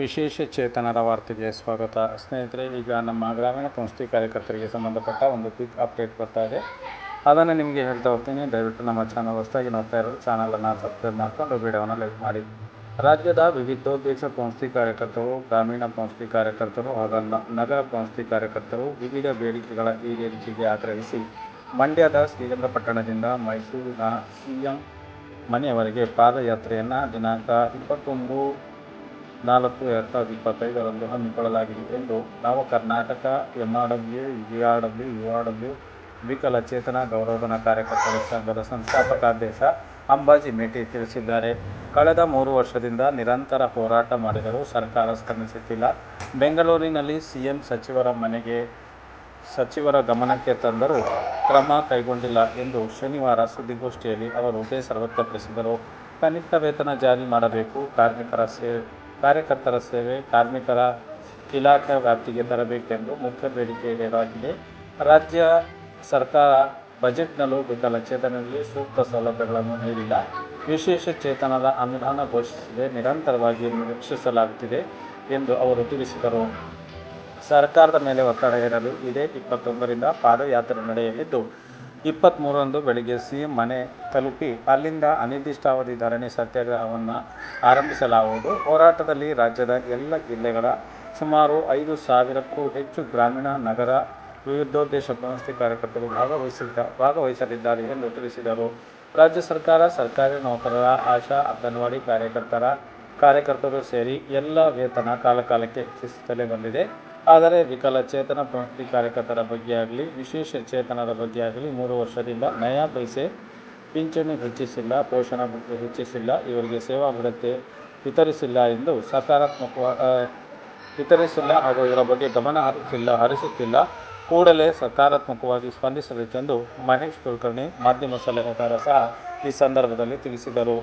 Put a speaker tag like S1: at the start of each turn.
S1: ವಿಶೇಷ ಚೇತನರ ವಾರ್ತೆಗೆ ಸ್ವಾಗತ. ಸ್ನೇಹಿತರೆ, ಈಗ ನಮ್ಮ ಗ್ರಾಮೀಣ ಪುಂಸ್ತಿ ಕಾರ್ಯಕರ್ತರಿಗೆ ಸಂಬಂಧಪಟ್ಟ ಒಂದು ಕ್ವಿಕ್ ಅಪ್ಡೇಟ್ ಬರ್ತಾ ಇದೆ. ಅದನ್ನು ನಿಮಗೆ ಹೇಳ್ತಾ ಹೋಗ್ತೀನಿ. ದಯವಿಟ್ಟು ನಮ್ಮ ಚಾನಲ್ ಹೊಸದಾಗಿ ನೋಡ್ತಾ ಇರೋ ಚಾನಲನ್ನು ಸಬ್ಸ್ಕ್ರೈಬ್ ಮಾಡಿಕೊಂಡು ವಿಡಿಯೋವನ್ನು ಲೈಕ್ ಮಾಡಿ. ರಾಜ್ಯದ ವಿವಿಧೋದ್ದೇಶ ಪಂಚಾಯತಿ ಕಾರ್ಯಕರ್ತರು, ಗ್ರಾಮೀಣ ಪಂಚಾಯತಿ ಕಾರ್ಯಕರ್ತರು ಹಾಗೂ ನಗರ ಪಂಚಾಯತಿ ಕಾರ್ಯಕರ್ತರು ವಿವಿಧ ಬೇಡಿಕೆಗಳ ಈಡೇರಿಕೆಗೆ ಆಗ್ರಹಿಸಿ ಮಂಡ್ಯದ ಶ್ರೀರಂಗಪಟ್ಟಣದಿಂದ ಮೈಸೂರಿನ ಸಿ ಎಂ ಮನೆಯವರೆಗೆ ಪಾದಯಾತ್ರೆಯನ್ನು ದಿನಾಂಕ ಇಪ್ಪತ್ತೊಂದು ನಾಲ್ಕು ಎರಡು ಸಾವಿರದ ಇಪ್ಪತ್ತೈದರಂದು ಹಮ್ಮಿಕೊಳ್ಳಲಾಗಿದೆ ಎಂದು ನಾವು Karnataka M R W G R W U R W ವಿಕಲಚೇತನ ಗೌರವಧನ ಕಾರ್ಯಕರ್ತರ ಸಂಘದ ಸಂಸ್ಥಾಪಕ ಅಧ್ಯಕ್ಷ ಅಂಬಾಜಿ ಮೇಟಿ ತಿಳಿಸಿದ್ದಾರೆ. ಕಳೆದ ಮೂರು ವರ್ಷದಿಂದ ನಿರಂತರ ಹೋರಾಟ ಮಾಡಿದರೂ ಸರ್ಕಾರ ಸ್ಪಂದಿಸುತ್ತಿಲ್ಲ. ಬೆಂಗಳೂರಿನಲ್ಲಿ ಸಿಎಂ ಸಚಿವರ ಮನೆಗೆ ಸಚಿವರ ಗಮನಕ್ಕೆ ತಂದರೂ ಕ್ರಮ ಕೈಗೊಂಡಿಲ್ಲ ಎಂದು ಶನಿವಾರ ಸುದ್ದಿಗೋಷ್ಠಿಯಲ್ಲಿ ಅವರು ಬೇಸರ ವ್ಯಕ್ತಪಡಿಸಿದರು. ಕನಿಷ್ಠ ವೇತನ ಜಾರಿ ಮಾಡಬೇಕು, ಕಾರ್ಮಿಕರ ಸೇವೆ ಕಾರ್ಯಕರ್ತರ ಸೇವೆ, ಕಾರ್ಮಿಕರ ಇಲಾಖೆ ವ್ಯಾಪ್ತಿಗೆ ತರಬೇಕೆಂದು ಮುಖ್ಯ ಬೇಡಿಕೆ ಇಡಲಾಗಿದೆ. ರಾಜ್ಯ ಸರ್ಕಾರ ಬಜೆಟ್ನಲ್ಲೂ ವಿಕಲಚೇತನರಿಗೆ ಸೂಕ್ತ ಸೌಲಭ್ಯಗಳನ್ನು ನೀಡಿಲ್ಲ. ವಿಶೇಷ ಚೇತನದ ಅನುದಾನ ಘೋಷಿಸಿದೆ. ನಿರಂತರವಾಗಿ ನಿರೀಕ್ಷಿಸಲಾಗುತ್ತಿದೆ ಎಂದು ಅವರು ತಿಳಿಸಿದರು. ಸರ್ಕಾರದ ಮೇಲೆ ಒತ್ತಡ ಹೇರಲು ಇದೇ ಇಪ್ಪತ್ತೊಂದರಿಂದ ಪಾದಯಾತ್ರೆ ನಡೆಯಲಿದ್ದು ಇಪ್ಪತ್ತ್ಮೂರರಂದು ಬೆಳಗ್ಗೆ ಸಿಎಂ ಮನೆ ತಲುಪಿ ಅಲ್ಲಿಂದ ಅನಿರ್ದಿಷ್ಟಾವಧಿ ಧರಣಿ ಸತ್ಯಾಗ್ರಹವನ್ನು ಆರಂಭಿಸಲಾಗುವುದು. ಹೋರಾಟದಲ್ಲಿ ರಾಜ್ಯದ ಎಲ್ಲ ಜಿಲ್ಲೆಗಳ ಸುಮಾರು ಐದು ಸಾವಿರಕ್ಕೂ ಹೆಚ್ಚು ಗ್ರಾಮೀಣ, ನಗರ, ವಿವಿಧೋದ್ದೇಶ ಸಂಸ್ಥೆ ಕಾರ್ಯಕರ್ತರು ಭಾಗವಹಿಸಿದ್ದ, ಭಾಗವಹಿಸಲಿದ್ದಾರೆ ಎಂದು ತಿಳಿಸಿದರು. ರಾಜ್ಯ ಸರ್ಕಾರ, ಸರ್ಕಾರಿ ನೌಕರರ ಆಶಾ ಅಂಗನವಾಡಿ ಕಾರ್ಯಕರ್ತರ, ಕಾರ್ಯಕರ್ತರು ಸೇರಿ ಎಲ್ಲ ವೇತನ ಕಾಲಕಾಲಕ್ಕೆ ಹೆಚ್ಚಿಸುತ್ತಲೇ ಬಂದಿದೆ ಆದರೆ ವಿಕಲಚೇತನ ಪ್ರವೃತ್ತಿ ಕಾರ್ಯಕರ್ತರ ಬಗ್ಗೆ ಆಗಲಿ, ವಿಶೇಷ ಚೇತನರ ಬಗ್ಗೆ ಆಗಲಿ ಮೂರು ವರ್ಷದಿಂದ ನಯಾ ಪೈಸೆ ಪಿಂಚಣಿ ಹೆಚ್ಚಿಸಿಲ್ಲ, ಪೋಷಣ ಭತ್ಯೆ ಹೆಚ್ಚಿಸಿಲ್ಲ, ಇವರಿಗೆ ಸೇವಾ ಭದ್ರತೆ ವಿತರಿಸಿಲ್ಲ ಎಂದು ಸಕಾರಾತ್ಮಕ ವಿತರಿಸಿಲ್ಲ ಹಾಗೂ ಇವರ ಬಗ್ಗೆ ಗಮನ ಹರಿಸಿಲ್ಲ, ಹರಿಸುತ್ತಿಲ್ಲ. ಕೂಡಲೇ ಸಕಾರಾತ್ಮಕವಾಗಿ ಸ್ಪಂದಿಸಬೇಕೆಂದು ಮಹೇಶ್ ಕುಲಕರ್ಣಿ ಮಾಧ್ಯಮ ಸಲಹೆಗಾರ ಸಹ ಈ ಸಂದರ್ಭದಲ್ಲಿ ತಿಳಿಸಿದರು.